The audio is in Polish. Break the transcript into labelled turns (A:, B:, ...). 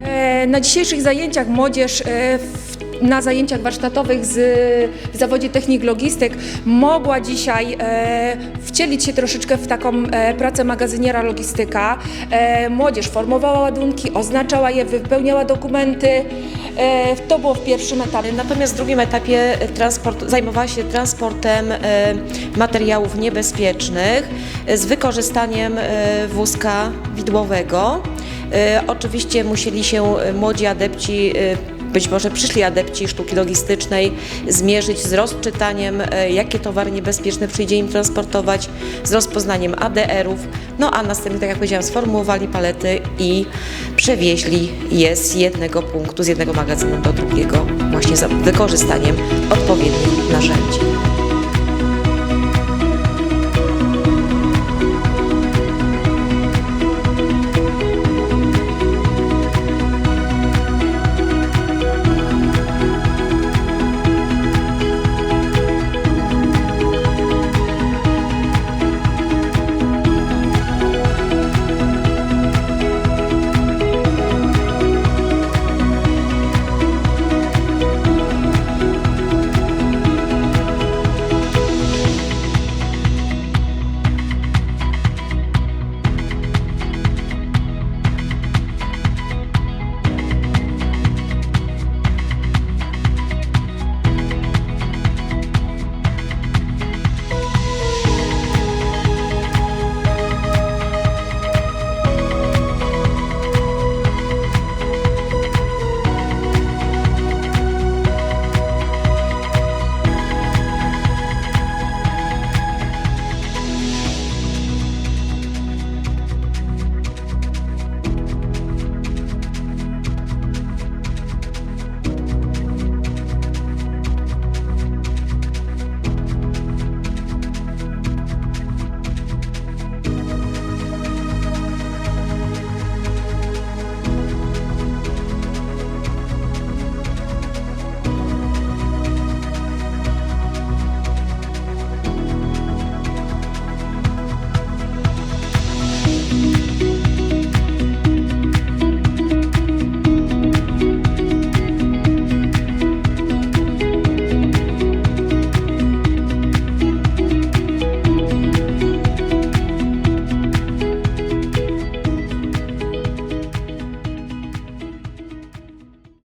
A: E, Na dzisiejszych zajęciach młodzież e, w, na zajęciach warsztatowych z, w zawodzie technik logistyk mogła dzisiaj e, wcielić się troszeczkę w taką e, pracę magazyniera logistyka. E, młodzież formowała ładunki, oznaczała je, wypełniała dokumenty. E, to było w pierwszym etapie.
B: Natomiast w drugim etapie e, transport, zajmowała się transportem e, materiałów niebezpiecznych e, z wykorzystaniem e, wózka widłowego. E, Oczywiście musieli się e, młodzi adepci e, być może przyszli adepci sztuki logistycznej zmierzyć z rozczytaniem, e, jakie towary niebezpieczne przyjdzie im transportować, z rozpoznaniem ADR-ów, no a następnie, tak jak powiedziałam, sformułowali palety i przewieźli je z jednego punktu, z jednego magazynu do drugiego, właśnie za wykorzystaniem odpowiednich narzędzi.